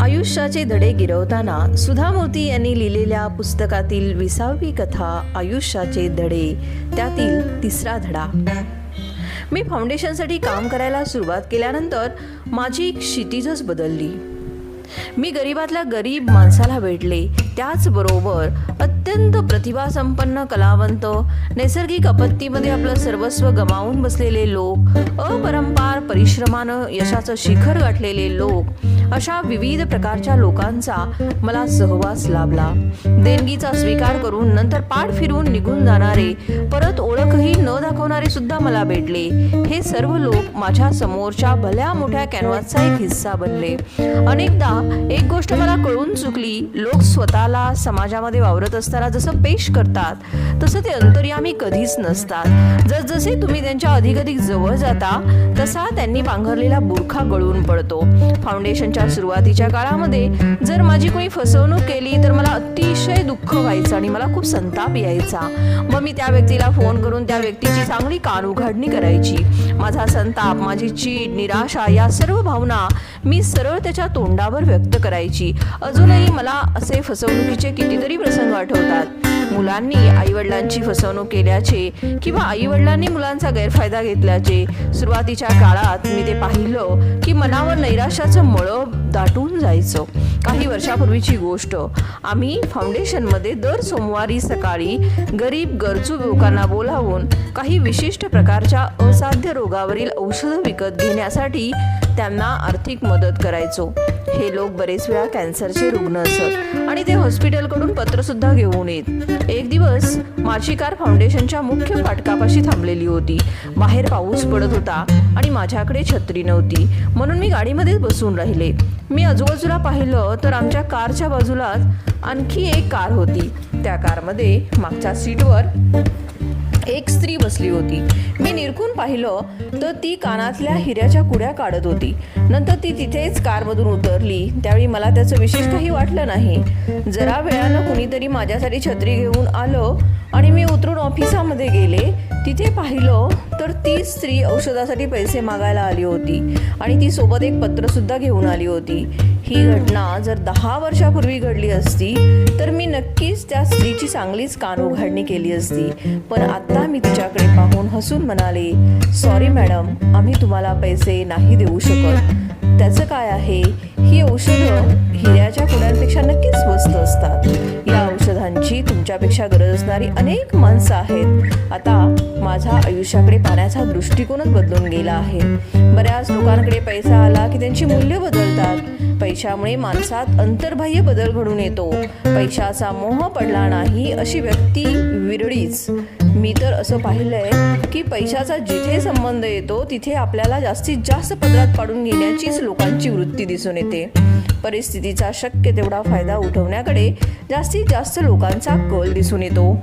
आयुष्याचे धडे गिरवताना सुधामूर्ती यांनी लिहिलेल्या पुस्तकातील विसावी कथा आयुष्याचे धडे त्यातील तिसरा धडा. मी फाउंडेशनसाठी काम करायला सुरुवात केल्यानंतर माझी क्षितिजच बदलली. मी गरीबातल्या गरीब माणसाला भेटले त्याचबरोबर अत्यंत प्रतिभासंपन्न कलावंत नैसर्गिक आपत्तीमध्ये आपलं सर्वस्व गमावून बसलेले लोक अपरंपार परिश्रमानं यशाचं शिखर गाठलेले लोक अशा विविध प्रकारच्या लोकांचा मला सहवास लाभला. देणगीचा स्वीकार करून नंतर पाठ फिरून निघून जाणारे परत ओळखही न दाखवणारे सुद्धा मला भेटले. हे सर्व लोक माझ्या समोरच्या भल्या मोठ्या कॅनव्हासचा एक हिस्सा बनले. अनेकदा एक गोष्ट मला कळून चुकली लोक स्वतः स्वतःला समाजामध्ये वावरत असताना जसं पेश करतात तसं ते अंतर्यामी कधीच नसतात. जसजसे तुम्ही त्यांच्या अधिकाधिक जवळ जाता तसा त्यांनी पांघरलेला बुरखा गळून पडतो. फाउंडेशनच्या सुरुवातीच्या काळामध्ये जर माझी कोणी फसवणूक केली तर मला अतिशय दुःख व्हायचं आणि मला खूप संताप यायचा. मग मी त्या व्यक्तीला फोन करून त्या व्यक्तीची चांगली कान उघडणी करायची. माझा संताप माझी चीड निराशा या सर्व भावना मी सरळ त्याच्या तोंडावर व्यक्त करायची. अजूनही मला असे फसवणूक फसवणुकीचे कितीतरी प्रसंग आठवतात. मुलांनी आईवडिलांची फसवणूक केल्याचे किंवा आईवडिलांनी मुलांचा गैरफायदा घेतल्याचे. सुरुवातीच्या काळात मी ते पाहिलं की मनावर नैराश्याचं मळं दाटून जायचं. काही वर्षापूर्वीची गोष्ट. आम्ही फाउंडेशनमध्ये दर सोमवारी सकाळी गरीब गरजू लोकांना बोलावून काही विशिष्ट प्रकारच्या असाध्य रोगावरील औषधं विकत घेण्यासाठी त्यांना आर्थिक मदत करायचो. हे लोक बरेच वेळा कॅन्सरचे रुग्ण असत आणि ते हॉस्पिटलकडून पत्रसुद्धा घेऊन येत. एक दिवस माझी कार फाउंडेशनच्या मुख्य फाटकापाशी थांबलेली होती. बाहेर पाऊस पडत होता आणि माझ्याकडे छत्री नव्हती. म्हणून मी गाडीमध्येच बसून राहिले. मी आजूबाजूला पाहिलं तर आमच्या कारच्या बाजूलाच आणखी एक कार होती. त्या कारमध्ये मागच्या सीटवर एक स्त्री बसली होती. मी निरखून पाहिलं तर ती कानातल्या हिऱ्याच्या कुड्या काढत होती. नंतर ती तिथेच कारमधून उतरली. त्यावेळी मला त्याचं विशेष काही वाटलं नाही. जरा वेळानं कुणीतरी माझ्यासाठी छत्री घेऊन आलं आणि मी उतरून ऑफिसामध्ये गेले. तिथे पाहिलं तर ती स्त्री औषधासाठी पैसे मागायला आली होती. आणि ती सोबत एक पत्रसुद्धा घेऊन आली होती. ही घटना जर दहा वर्षापूर्वी घडली असती तर मी नक्कीच त्या स्त्रीची चांगलीच कान उघडणी केली असती. पण आता मी तिच्याकडे पाहून हसून म्हणाले सॉरी मॅडम आम्ही तुम्हाला पैसे नाही देऊ शकत. औषधांची गरज असणारी अनेक माणसं आहेत. आता माझा आयुष्याकडे पाहण्याचा दृष्टिकोनच बदलून गेला आहे. बऱ्याच लोकांकडे पैसा आला की त्यांची मूल्य बदलतात. पैशामुळे माणसात अंतर्बाह्य बदल घडून येतो. पैशाचा मोह पडला नाही अशी व्यक्ती विरळीच. मी तर असं पाहिलंय की पैशाचा जिथे संबंध येतो तिथे आपल्याला जास्तीत जास्त पदरात पाडून घेण्याचीच लोकांची वृत्ती दिसून येते. परिस्थितीचा शक्य तेवढा फायदा उठवण्याकडे जास्तीत जास्त लोकांचा कल दिसून येतो.